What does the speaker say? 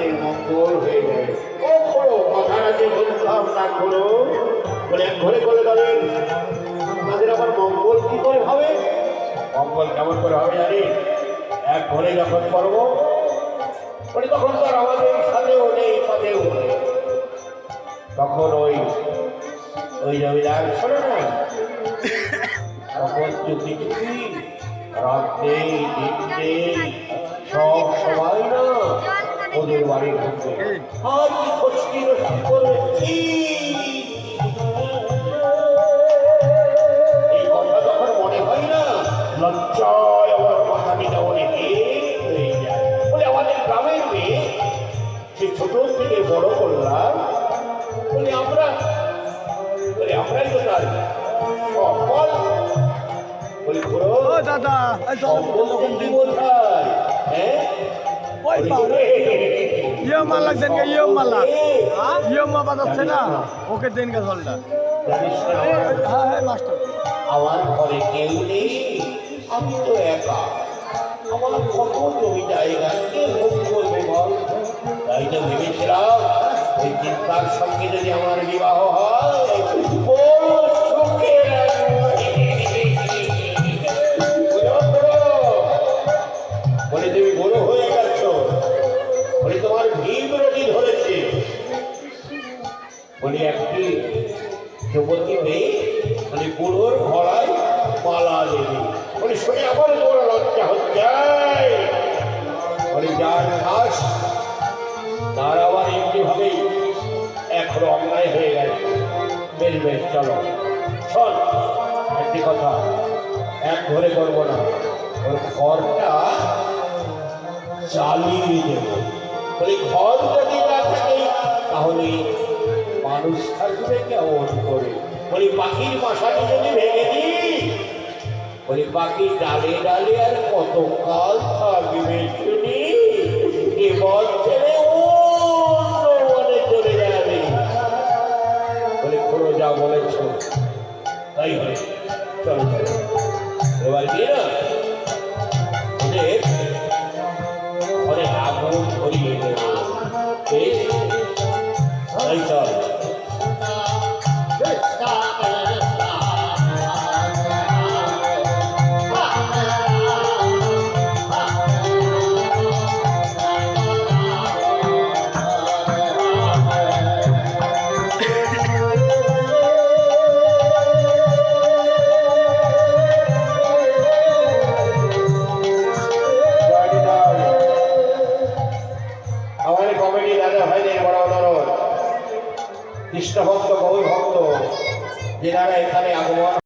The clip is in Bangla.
তাদের মঙ্গল হয়ে যায় কথাটা যে বললাম না খোলো বলে এক ঘরে করে দেবেন তাদের আবার মঙ্গল কি করে হবে? মঙ্গল কেমন করে হবে জানি? এক ঘরে যখন করব, বলে তখন তো আর আমাদের সাথেও নেই, পথেও নেই। তখন ওই ওই জমিদার শোনো না? তখন চুপি চুপি রাত নেই দিন নেই সব সবাই না ঢুকবে এই কথা যখন মনে হয় না লজ্জায় আমার মাথাটিটা মনে হয়ে যায়। বলে আমাদের গ্রামের মেয়ে ছোট থেকে বড় করলাম বলে আমরা বলে আমরাই তো তার সকল বলে ঘোরো দাদা বোঝায় হ্যাঁ? ওই পারে। ইয়ে মালা দেন কে ইয়ে মালা ইয়ে মা বাজাচ্ছে না? ওকে দেন জানিস না হ্যাঁ হ্যাঁ মাস্টার। আমার ঘরে কেউ নেই আমি তো একা। আমার কত জমি জায়গা কে ভোগ করবে বল? তাই তো ভেবেছিলাম ওই চিন্তার সঙ্গে যদি আমার বিবাহ হয় বলে তুমি বড় হয়ে গেছ বলে ভীম ধরেছে বলি, একটি যুবতী মেয়ে মানে বুড়োর ঘোড়ায় মালা দেবে। বলি, শুনে আমার বড় লজ্জা হচ্ছে। বলি, যার ঘাস তার আবার এমনি ভাবেই এখন অন্যায় হয়ে গেছে। বেশ বেশ, চলো। শোন, একটি কথা, এক ধরে করব না। ওর ঘরটা চালিয়ে দেব। বলি ঘর যদি না থাকে, তাহলে মানুষ থাকবে কেমন করে? বলি, পাখির বাসাটি যদি ভেঙে দিই? বলি, পাখি ডালে ডালে আর কত কাল থাকবে শুনি? এবার ছেড়ে অন্য চলে যাবে। বলে কোনো যা বলেছ, তাই হয় চলো এবার গিয়ে না? ভাইদের বড় অনুরোধ কৃষ্ণ ভক্ত গৌর ভক্ত যেনারা এখানে আগমন